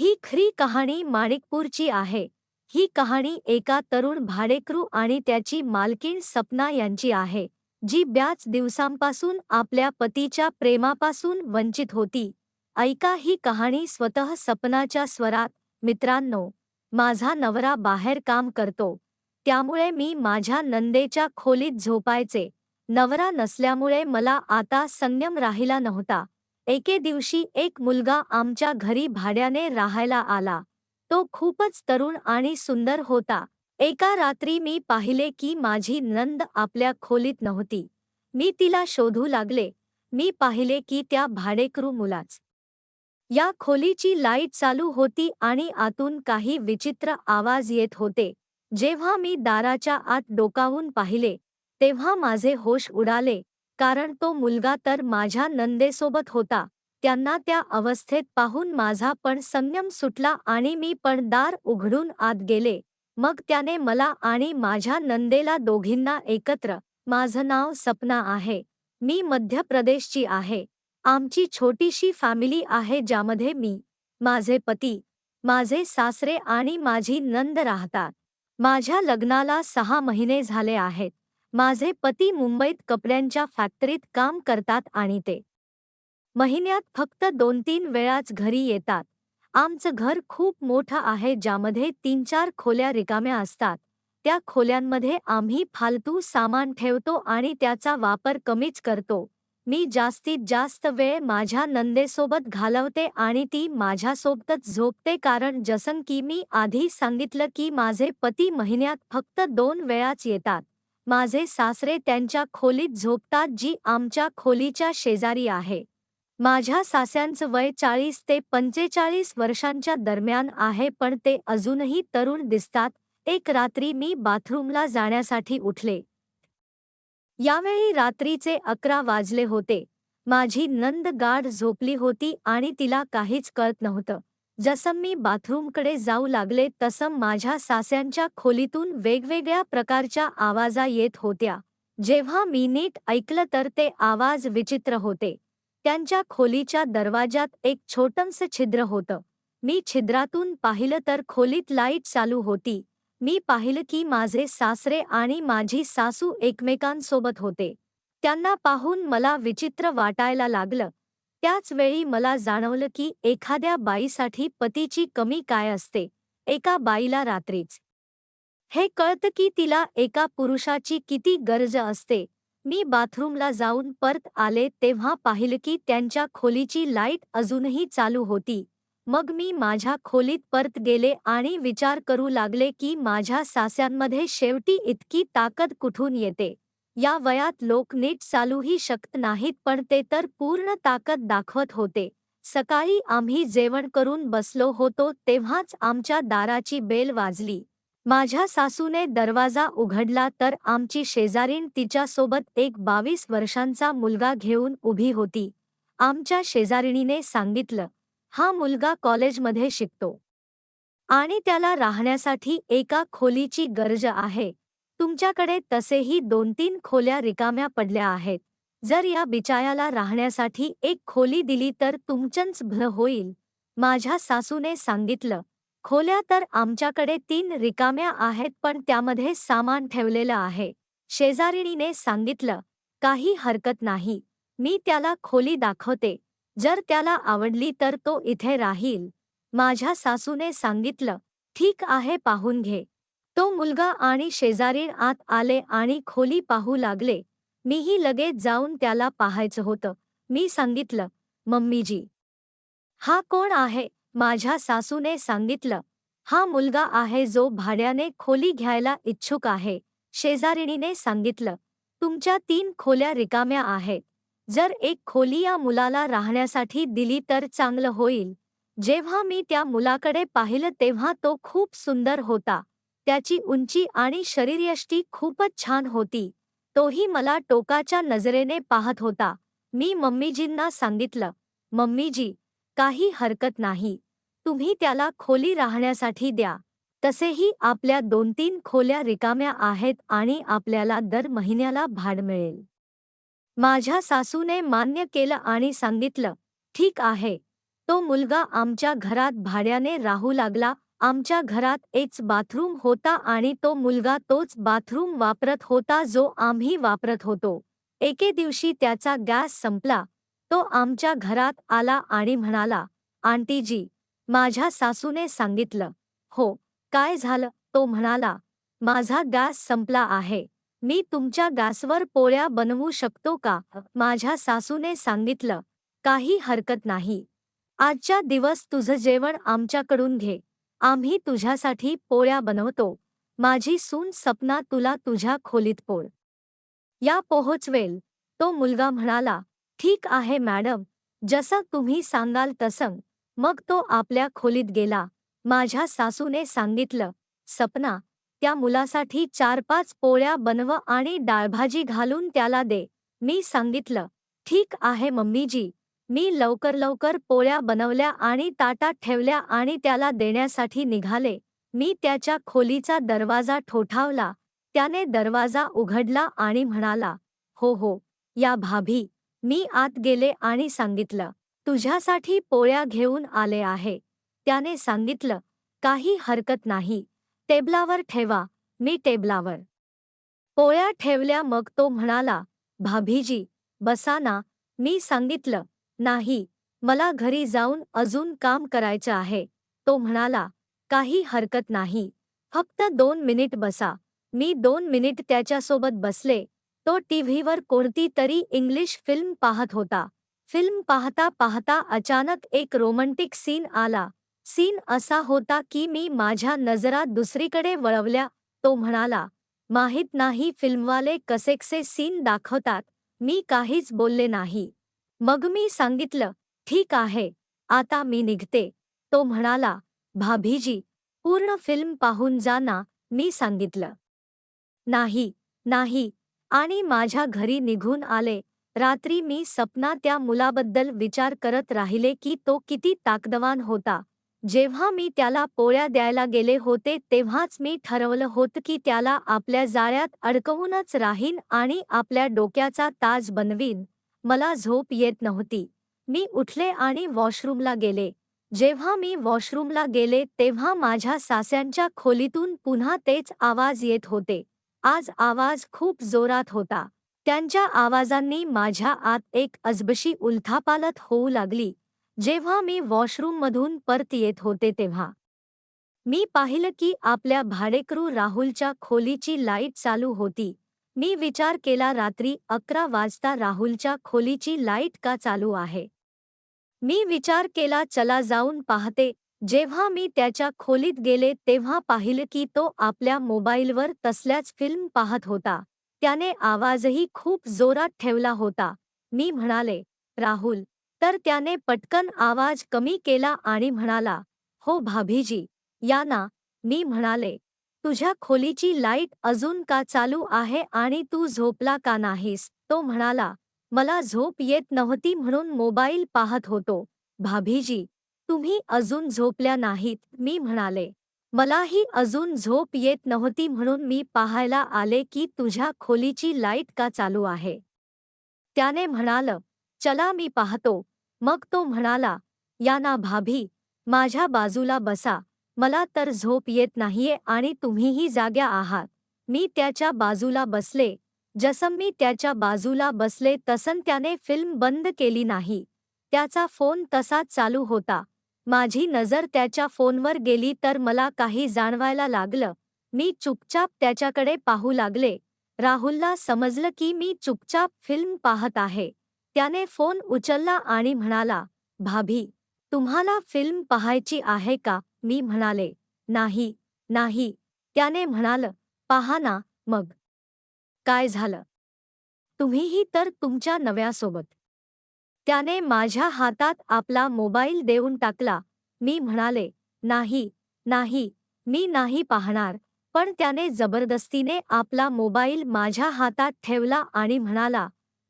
ही खरी कहाणी माणिकपूरची आहे. ही कहाणी एका तरुण भाडेकरू आणि त्याची मालकीण सपना यांची आहे जी ब्याच दिवसांपासून आपल्या पतीच्या प्रेमापासून वंचित होती. ऐका ही कहाणी स्वतः सपनाच्या स्वरात मित्रांनो माझा नवरा बाहेर काम करतो. त्यामुळे मी माझ्या नंदेच्या खोलीत झोपायचे. नवरा नसल्यामुळे मला आता संयम राहिला नव्हता. एके दिवशी एक मुलगा आमच्या घरी भाड्याने राहायला आला. तो खूपच तरुण आणि सुंदर होता. एका रात्री मी पाहिले की माझी नंद आपल्या खोलीत नव्हती. मी तिला शोधू लागले. मी पाहिले की त्या भाडेकरू मुलाच. या खोलीची लाइट चालू होती आणि आतून काही विचित्र आवाज येत होते. जेव्हा मी दाराच्या आत डोकावून पाहिले तेव्हा माझे होश उडाले. कारण तो मुलगा तर माझ्या नंदेसोबत होता. त्यांना त्या अवस्थेत पाहून माझा पण संयम सुटला आणि मी पण दार उघडून आत गेले. मग त्याने मला आणि माझ्या नंदेला दोघींना एकत्र माझं नाव सपना आहे. मी मध्य प्रदेशची आहे. आमची छोटीशी फॅमिली आहे ज्यामध्ये मी माझे पती माझे सासरे आणि माझी नंद राहतात. माझ्या लग्नाला सहा महिने झाले आहेत. माझे पती मुंबईत कपड्यांच्या फॅक्टरीत काम करतात आणि ते महिन्यात फक्त दोन तीन वेळाच घरी येतात. आमचं घर खूप मोठं आहे ज्यामध्ये तीन चार खोल्या रिकाम्या असतात. त्या खोल्यांमध्ये आम्ही फालतू सामान ठेवतो आणि त्याचा वापर कमीच करतो. मी जास्तीत जास्त वेळ माझ्या नंदेसोबत घालवते आणि ती माझ्यासोबतच झोपते कारण जसं की मी आधी सांगितलं की माझे पती महिन्यात फक्त दोन वेळाच येतात. माझे सासरे त्यांच्या खोलीत झोपतात जी आमच्या खोलीच्या शेजारी आहे. माझ्या सास्यांचं वय चाळीस ते पंचेचाळीस वर्षांच्या दरम्यान आहे पण ते अजूनही तरुण दिसतात. एक रात्री मी बाथरूमला जाण्यासाठी उठले. यावेळी रात्रीचे अकरा वाजले होते. माझी नंद गाढ झोपली होती आणि तिला काहीच कळत नव्हतं. जसं मी बाथरूमकडे जाऊ लागले तसं माझ्या सास्यांच्या खोलीतून वेगवेगळ्या प्रकारच्या आवाजा येत होत्या. जेव्हा मी नीट ऐकलं तर ते आवाज विचित्र होते. त्यांच्या खोलीच्या दरवाजात एक छोटंसं छिद्र होतं. मी छिद्रातून पाहिलं तर खोलीत लाइट चालू होती. मी पाहिलं की माझे सासरे आणि माझी सासू एकमेकांसोबत होते. त्यांना पाहून मला विचित्र वाटायला लागलं. त्याच वेळी मला जाणवलं की एखाद्या बाईसाठी पतीची कमी काय असते एका बाईला रात्रीच. हे कळतं की तिला एका पुरुषाची किती गरज असते. मी बाथरूमला जाऊन परत आले तेव्हा पाहिलं की त्यांच्या खोलीची लाइट अजूनही चालू होती. मग मी माझ्या खोलीत परत गेले आणि विचार करू लागले की माझ्या सास्यांमध्ये शेवटी इतकी ताकद कुठून येते. या वयात लोक नीट चालूही शकत नाहीत पण ते तर पूर्ण ताकद दाखवत होते. सकाळी आम्ही जेवण करून बसलो होतो तेव्हाच आमच्या दाराची बेल वाजली. माझ्या सासूने दरवाजा उघडला तर आमची शेजारीण तिच्यासोबत एक बावीस वर्षांचा मुलगा घेऊन उभी होती. आमच्या शेजारिणीने सांगितलं हा मुलगा कॉलेजमध्ये शिकतो. आणि त्याला राहण्यासाठी एका खोलीची गरज आहे. तुमच्याकडे तसेही दोन तीन खोल्या रिकाम्या पडल्या आहेत. जर या बिचायाला राहण्यासाठी एक खोली दिली तर तुमचंच भ्र होईल. माझ्या सासूने सांगितलं खोल्या तर आमच्याकडे तीन रिकाम्या आहेत पण त्यामध्ये सामान ठेवलेलं आहे. शेजारिणीने सांगितलं काही हरकत नाही मी त्याला खोली दाखवते. जर त्याला आवडली तर तो इथे राहील. माझ्या सासूने सांगितलं ठीक आहे पाहून घे. तो मुलगा आणि शेजारीण आत आले आणि खोली पाहू लागले. मीही लगेच जाऊन त्याला पाहायचं होतं. मी सांगितलं मम्मीजी हा कोण आहे? माझ्या सासूने सांगितलं हा मुलगा आहे जो भाड्याने खोली घ्यायला इच्छुक आहे. शेजारिणीने सांगितलं तुमच्या तीन खोल्या रिकाम्या आहेत. जर एक खोली या मुलाला राहण्यासाठी दिली तर चांगलं होईल. जेव्हा मी त्या मुलाकडे पाहिलं तेव्हा तो खूप सुंदर होता. त्याची उंची आणि शरीरयष्टी खूपच छान होती. तोही मला टोकाच्या नजरेने पाहत होता. मी मम्मीजींना सांगितलं मम्मीजी काही हरकत नाही. तुम्ही त्याला खोली राहण्यासाठी द्या. तसेही आपल्या दोन तीन खोल्या रिकाम्या आहेत आणि आपल्याला दर महिन्याला भाड मिळेल. माझ्या सासूने मान्य केलं आणि सांगितलं ठीक आहे. तो मुलगा आमच्या घरात भाड्याने राहू लागला आमच्या घरात एकच बाथरूम होता आणि तो मुलगा तोच बाथरूम वापरत होता जो आम्ही वापरत होतो. एके दिवशी त्याचा गॅस संपला. तो आमच्या घरात आला आणि म्हणाला आंटीजी माझ्या सासूने सांगितलं. हो. काय झालं? तो म्हणाला माझा गॅस संपला आहे. मी तुमच्या गॅसवर पोळ्या बनवू शकतो का? माझ्या सासूने सांगितलं. काही हरकत नाही. आजच्या दिवस तुझं जेवण आमच्याकडून घे. आम्ही तुझ्यासाठी पोळ्या बनवतो. माझी सून सपना तुला तुझ्या खोलीत पोळ. या पोहोचवेल. तो मुलगा म्हणाला ठीक आहे मॅडम. जसं तुम्ही सांगाल तसं. मग तो आपल्या खोलीत गेला. माझ्या सासूने सांगितलं सपना त्या मुलासाठी चार पाच पोळ्या बनव आणि डाळभाजी घालून त्याला दे. मी सांगितलं ठीक आहे मम्मीजी. मी लवकर लवकर पोळ्या बनवल्या आणि ताटात ठेवल्या आणि त्याला देण्यासाठी निघाले. मी त्याच्या खोलीचा दरवाजा ठोठावला. त्याने दरवाजा उघडला आणि म्हणाला हो हो या भाभी मी आत गेले आणि सांगितलं तुझ्यासाठी पोळ्या घेऊन आले आहे. त्याने सांगितलं काही हरकत नाही टेबलावर ठेवा मी टेबलावर. पोळ्या ठेवल्या मग तो म्हणाला भाभीजी बसा ना मी सांगितलं नाही मला घरी जाऊन अजून काम करायचं आहे. तो म्हणाला काही हरकत नाही. फक्त दोन मिनिट बसा. मी दोन मिनिट त्याच्यासोबत बसले. तो टीव्हीवर कोणती तरी इंग्लिश फिल्म पाहत होता. फिल्म पाहता पाहता अचानक एक रोमँटिक सीन आला. सीन असा होता की मी माझ्या नजरा दुसरीकडे वळवल्या. तो म्हणाला माहीत नाही फिल्मवाले कसेकसे सीन दाखवतात. मी काहीच बोलले नाही. मग मी सांगितलं ठीक आहे आता मी निघते. तो म्हणाला भाभीजी पूर्ण फिल्म पाहून जाना मी सांगितलं. नाही नाही आणि माझ्या घरी निघून आले. रात्री मी सपना त्या मुलाबद्दल विचार करत राहिले की तो किती ताकदवान होता. जेव्हा मी त्याला पोळ्या द्यायला गेले होते तेव्हाच मी ठरवलं होतं की त्याला आपल्या जाळ्यात अडकवूनच राहीन आणि आपल्या डोक्याचा ताज बनवीन. मला झोप येत नव्हती. मी उठले आणि वॉशरूमला गेले. जेव्हा मी वॉशरूमला गेले तेव्हा माझ्या सास्यांच्या खोलीतून पुन्हा तेच आवाज येत होते. आज आवाज खूप जोरात होता. त्यांच्या आवाजांनी माझ्या आत एक अजबशी उलथापालत होऊ लागली. जेव्हा मी वॉशरूममधून परत येत होते तेव्हा. मी पाहिलं की आपल्या भाडेकरू राहुलच्या खोलीची लाइट चालू होती. मी विचार केला रात्री अकरा वाजता राहुलच्या खोलीची लाइट का चालू आहे? मी विचार केला चला जाऊन पाहते. जेव्हा मी त्याच्या खोलीत गेले तेव्हा पाहिलं की तो आपल्या मोबाईलवर तसल्याच फिल्म पाहत होता. त्याने आवाजही खूप जोरात ठेवला होता. मी म्हणाले राहुल. तर त्याने पटकन आवाज कमी केला आणि म्हणाला हो भाभीजी. या ना. मी म्हणाले तुझ्या खोलीची लाइट अजून का चालू आहे आणि तू झोपला का नाहीस? तो म्हणाला मला झोप येत नव्हती म्हणून मोबाईल पाहत होतो. भाभीजी तुम्ही अजून झोपल्या नाहीत मी म्हणाले. मलाही अजून झोप येत नव्हती म्हणून मी पाहायला आले की तुझ्या खोलीची लाइट का चालू आहे. त्याने म्हणाल चला मी पाहतो. मग तो म्हणाला या ना भाभी माझ्या बाजूला बसा. मला तर झोप येत नाहीये आणि तुम्हीही जाग्या आहात. मी त्याच्या बाजूला बसले. जसं मी त्याच्या बाजूला बसले तसं त्याने फिल्म बंद केली नाही. त्याचा फोन तसाच चालू होता. माझी नजर त्याच्या फोनवर गेली तर मला काही जाणवायला लागलं. मी चुपचाप त्याच्याकडे पाहू लागले. राहुलला समजलं की मी चुपचाप फिल्म पाहत आहे. त्याने फोन उचलला आणि म्हणाला भाभी तुम्हाला फिल्म पाहायची आहे का? मी म्हणाले नाही नाही. त्याने म्हणालं पाहा ना मग. काय झालं? तुम्हीही तर तुमच्या नव्यासोबत. त्याने माझ्या हातात आपला मोबाईल देऊन टाकला. मी म्हणाले नाही नाही मी नाही पाहणार. पण त्याने जबरदस्तीने आपला मोबाईल माझ्या हातात ठेवला आणि म्हणाला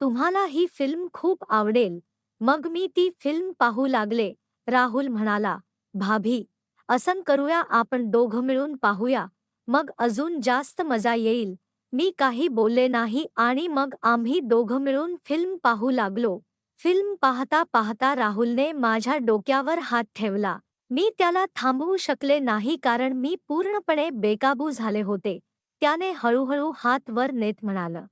तुम्हाला ही फिल्म खूप आवडेल. मग मी ती फिल्म पाहू लागले. राहुल म्हणाला भाभी असं करूया आपण दोघं मिळून पाहूया. मग अजून जास्त मजा येईल. मी काही बोलले नाही आणि मग आम्ही दोघं मिळून फिल्म पाहू लागलो. फिल्म पाहता पाहता राहुलने माझ्या डोक्यावर हात ठेवला. मी त्याला थांबवू शकले नाही कारण मी पूर्णपणे बेकाबू झाले होते. त्याने हळूहळू हात वर नेत म्हणालं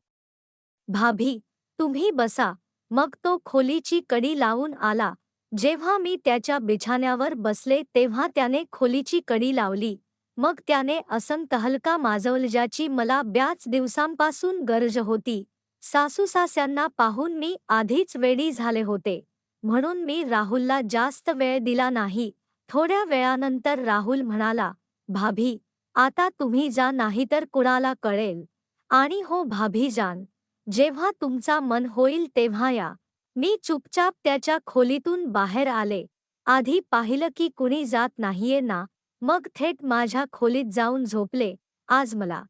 भाभी तुम्ही बसा. मग तो खोलीची कडी लावून आला. जेव्हा मी त्याच्या बिछाण्यावर बसले तेव्हा त्याने खोलीची कडी लावली. मग त्याने असंत हलका माजवल ज्याची मला ब्याच दिवसांपासून गरज होती. सासूसास्यांना पाहून मी आधीच वेडी झाले होते. म्हणून मी राहुलला जास्त वेळ दिला नाही. थोड्या वेळानंतर राहुल म्हणाला भाभी आता तुम्ही जा नाहीतर कुणाला कळेल. आणि हो भाभी जान जेव्हा तुमचा मन होईल तेव्हा या. मी चुपचाप त्याच्या खोलीतून बाहेर आले. आधी पाहिलं की कुणी जात नाहीये ना मग थेट माझ्या खोलीत जाऊन झोपले. आज मला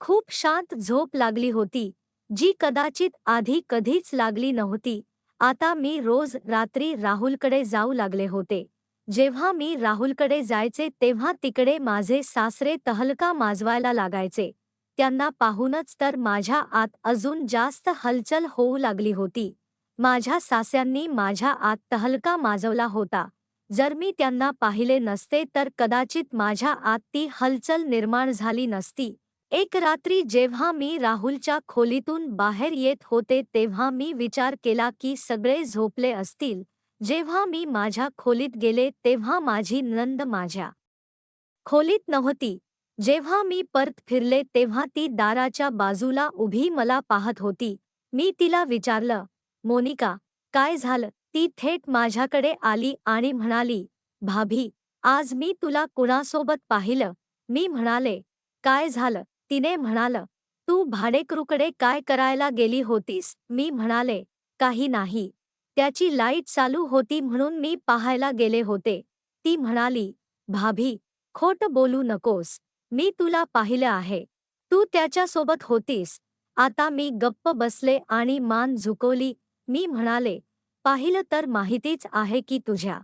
खूप शांत झोप लागली होती जी कदाचित आधी कधीच लागली नव्हती. आता मी रोज रात्री राहुलकडे जाऊ लागले होते. जेव्हा मी राहुलकडे जायचे तेव्हा तिकडे माझे सासरे तहलका माजवायला लागायचे. त्यांना पाहूनच तर माझ्या आत अजून जास्त हलचल होऊ लागली होती. माझ्या सास्यांनी माझ्या आत तहलका माजवला होता. जर मी त्यांना पाहिले नसते तर कदाचित माझ्या आत ती हलचल निर्माण झाली नसती. एक रात्री जेव्हा मी राहुलच्या खोलीतून बाहेर येत होते तेव्हा मी विचार केला की सगळे झोपले असतील. जेव्हा मी माझ्या खोलीत गेले तेव्हा माझी नंद माझ्या खोलीत नव्हती. जेव्हा मी परत फिरले तेव्हा ती दाराच्या बाजूला उभी मला पाहत होती. मी तिला विचारलं मोनिका काय झालं? ती थेट माझ्याकडे आली आणि म्हणाली भाभी आज मी तुला कुणासोबत पाहिलं? मी म्हणाले काय झालं? तिने म्हणालं तू भाडेकरूकडे काय करायला गेली होतीस? मी म्हणाले काही नाही. त्याची लाइट चालू होती म्हणून मी पाहायला गेले होते. ती म्हणाली भाभी खोट बोलू नकोस. मी तुला पाहिलं आहे. तू त्याच्यासोबत होतीस. आता मी गप्प बसले आणि मान झुकवली मी म्हणाले पाहिलं तर माहितीच आहे की तुझ्या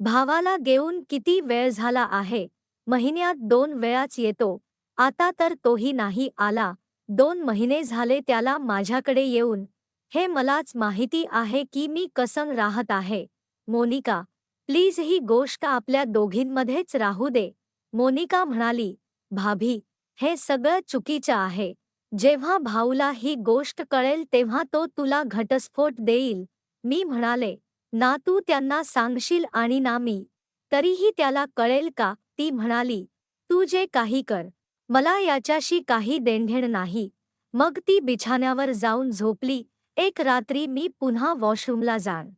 भावाला घेऊन किती वेळ झाला आहे. महिन्यात दोन वेळाच येतो. आता तर तोही नाही आला. दोन महिने झाले त्याला माझ्याकडे येऊन. हे मलाच माहिती आहे की मी कसं राहत आहे. मोनिका प्लीज ही गोष्ट आपल्या दोघींमध्येच राहू दे. मोनिका म्हणाली भाभी हे सगळं चुकीचं आहे. जेव्हा भाऊला ही गोष्ट कळेल तेव्हा तो तुला घटस्फोट देईल. मी म्हणाले ना तू त्यांना सांगशील आणि ना मी. तरीही त्याला कळेल का? ती म्हणाली तू जे काही कर मला याच्याशी काही देणघेण नाही. मग ती बिछाण्यावर जाऊन झोपली. एक रात्री मी पुन्हा वॉशरूमला जाण.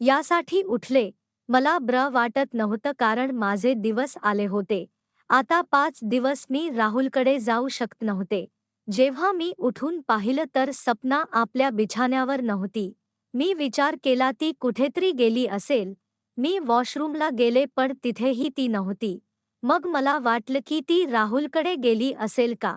यासाठी उठले. मला ब्र वाटत नव्हतं कारण माझे दिवस आले होते. आता पाच दिवस मी राहुलकडे जाऊ शकत नव्हते. जेव्हा मी उठून पाहिलं तर सपना आपल्या बिछाण्यावर नव्हती. मी विचार केला ती कुठेतरी गेली असेल. मी वॉशरूमला गेले पण तिथेही ती नव्हती. मग मला वाटलं की ती राहुलकडे गेली असेल का?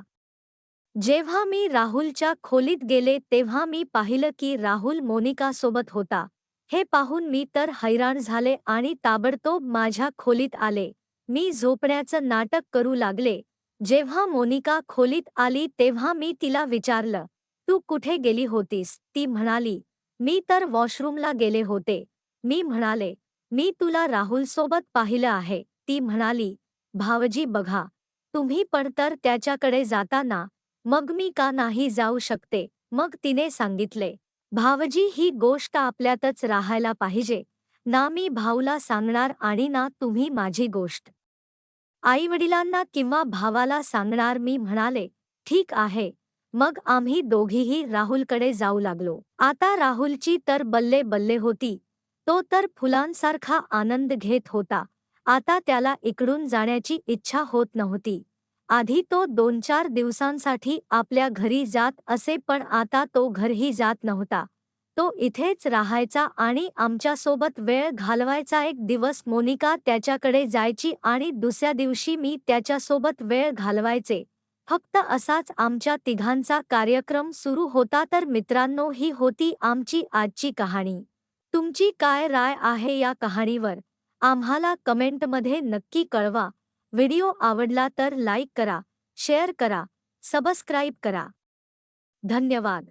जेव्हा मी राहुलच्या खोलीत गेले तेव्हा मी पाहिलं की राहुल मोनिकासोबत होता. हे पाहून मी तर हैराण झाले आणि ताबडतोब माझ्या खोलीत आले. मी झोपण्याचं नाटक करू लागले. जेव्हा मोनिका खोलीत आली तेव्हा मी तिला विचारलं तू कुठे गेली होतीस? ती म्हणाली मी तर वॉशरूमला गेले होते. मी म्हणाले मी तुला राहुलसोबत पाहिलं आहे. ती म्हणाली भावजी बघा तुम्ही पण तर त्याच्याकडे जाताना मग मी का नाही जाऊ शकते? मग तिने सांगितले भावजी ही गोष्ट आपल्यातच राहायला पाहिजे ना मी भाऊला सांगणार आणि ना तुम्ही माझी गोष्ट. आईवडिलांना किंवा भावाला सांगणार मी म्हणाले ठीक आहे. मग आम्ही दोघीही राहुलकडे जाऊ लागलो. आता राहुलची तर बल्ले बल्ले होती. तो तर फुलांसारखा आनंद घेत होता. आता त्याला इकडून जाण्याची इच्छा होत नव्हती. आधी तो दोन चार दिवसांसाठी आपल्या घरी जात असे पण आता तो घरही जात नव्हता. तो इथेच राहायचा आणि आमच्यासोबत वेळ घालवायचा. एक दिवस मोनिका त्याच्याकडे जायची आणि दुसऱ्या दिवशी मी त्याच्यासोबत वेळ घालवायचे. फक्त असाच आमच्या तिघांचा कार्यक्रम सुरू होता तर मित्रांनो ही होती आमची आजची कहाणी. तुमची काय राय आहे या कहाणीवर? आम्हाला कमेंटमध्ये नक्की कळवा. व्हिडिओ आवडला तर लाईक करा शेअर करा सबस्क्राईब करा. धन्यवाद.